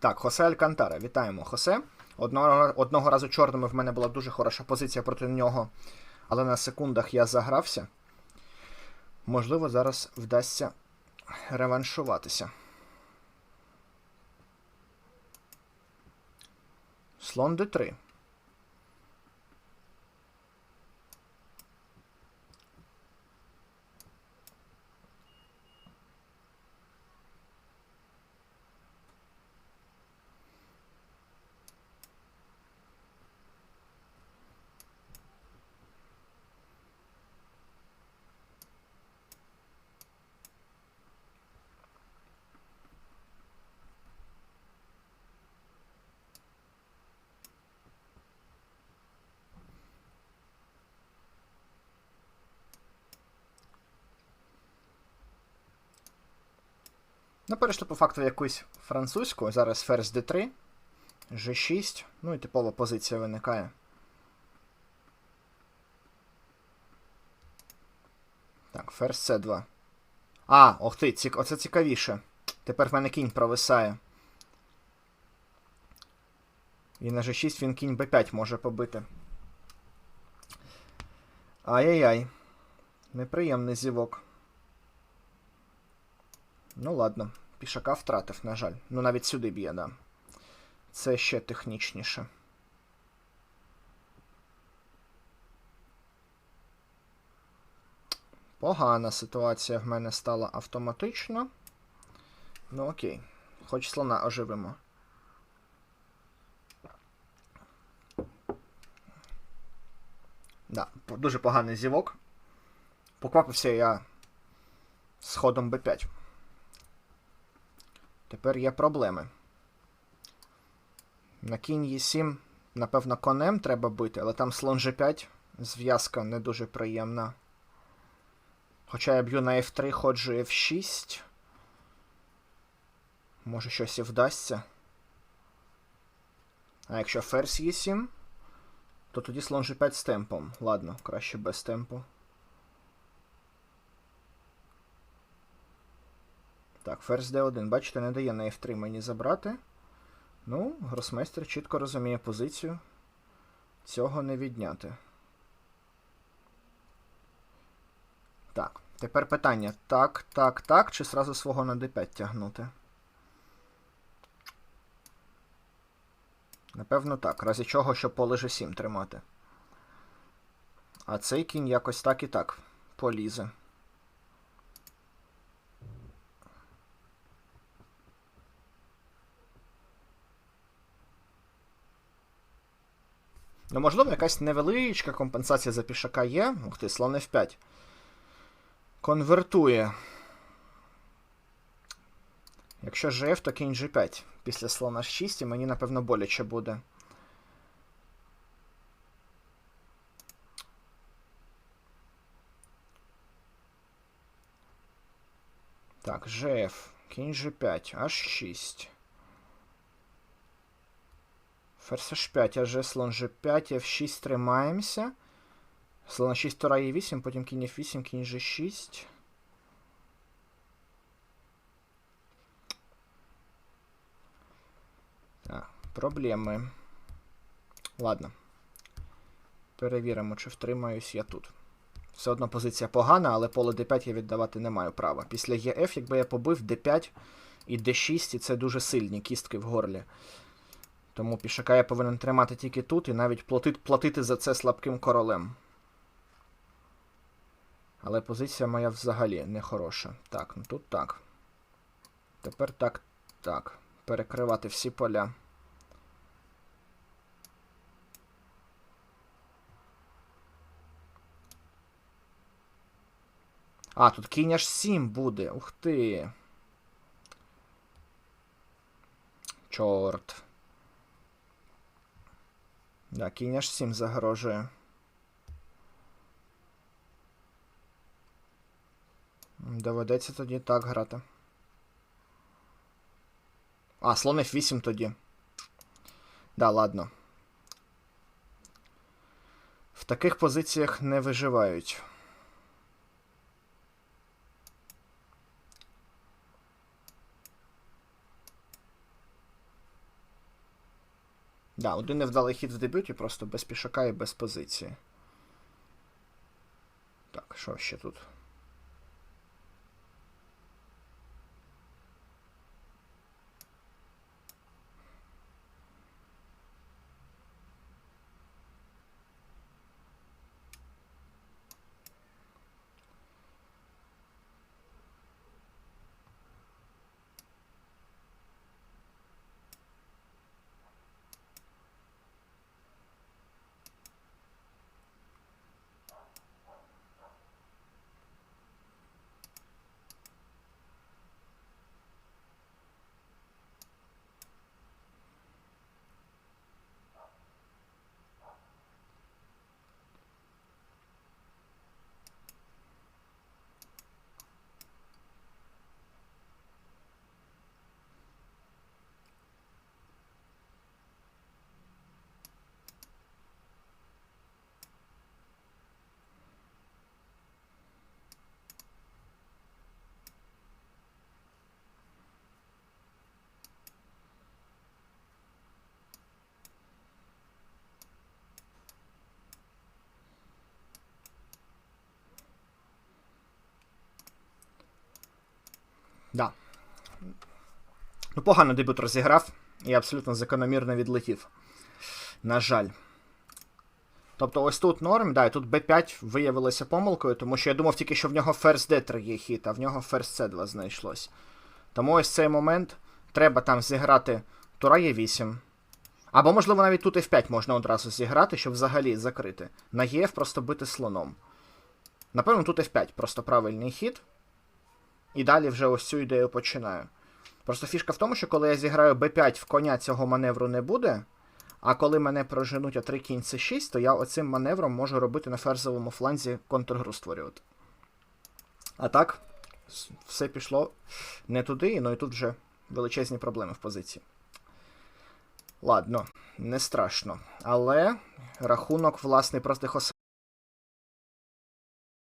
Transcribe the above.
Так, Хосе Алькантара. Вітаємо Хосе. Одного, одного разу чорними в мене була дуже хороша позиція проти нього, але на секундах я загрався. Можливо, зараз вдасться реваншуватися. Слон d3. Ну, перейшли по факту якусь французьку. Зараз ферзь d3, g6, ну і типова позиція виникає. Так, ферзь c2. А, ох ти, цік... оце цікавіше. Тепер в мене кінь провисає. І на g6 він кінь b5 може побити. Ай-яй-яй. Неприємний зівок. Ну ладно, пішака втратив, на жаль. Ну навіть сюди б'є, да. Це ще технічніше. Погана ситуація в мене стала автоматично. Ну окей. Хоч слона оживимо. Да, дуже поганий зівок. Поквапився я з ходом b5. Тепер є проблеми. На кінь Е7, напевно, конем треба бити, але там слон G5, зв'язка не дуже приємна. Хоча я б'ю на F3, ходжу F6. Може щось і вдасться. А якщо ферзь Е7, то тоді слон G5 з темпом. Ладно, краще без темпу. Так, ферзь d1. Бачите, не дає на F3 мені забрати. Ну, гросмейстер чітко розуміє позицію. Цього не відняти. Так, тепер питання. Так, так, так, чи зразу свого на d5 тягнути? Напевно, так. Разі чого, щоб поле G7 тримати. А цей кінь якось так і так полізе. Ну, можливо, якась невеличка компенсація за пішака є. Ух ти, слон F5. Конвертує. Якщо GF, то кінь G5. Після слона 6 і мені, напевно, боляче буде. Так, GF. Кінь G5. H6. Ферзь H5, АЖ, слон G5, F6 тримаємося. Слон 6, тура Е8, потім кінь F8, кінь G6. Так, проблеми. Ладно. Перевіримо, чи втримаюсь я тут. Все одно позиція погана, але поле d5 я віддавати не маю права. Після ЕФ, якби я побив d5 і d6, і це дуже сильні кістки в горлі. Тому пішака я повинен тримати тільки тут і навіть платити, платити за це слабким королем. Але позиція моя взагалі не хороша. Так, ну тут так. Тепер так, так. Перекривати всі поля. А, тут кінь аж 7 буде. Ух ти. Чорт. Да, кінь аж 7 загрожує. Доведеться тоді так грати. А, слон F8 тоді. Да, ладно. В таких позиціях не виживають. Да, один невдалий хід в дебюті, просто без пішака і без позиції. Так, що ще тут? Да. Ну, погано дебют розіграв і абсолютно закономірно відлетів. На жаль. Тобто ось тут норм, да, і тут b5 виявилося помилкою, тому що я думав тільки, що в нього ферзь d3 є хід, а в нього ферзь c2 знайшлось. Тому ось цей момент треба там зіграти тура e8. Або, можливо, навіть тут f5 можна одразу зіграти, щоб взагалі закрити. На ef просто бити слоном. Напевно, тут f5 просто правильний хід. І далі вже ось цю ідею починаю. Просто фішка в тому, що коли я зіграю b5 в коня цього маневру не буде. А коли мене проженуть а 3 кінь c6, то я оцим маневром можу робити на ферзовому фланзі контргру створювати. А так, все пішло не туди, ну і тут вже величезні проблеми в позиції. Ладно, не страшно. Але рахунок, власне, простих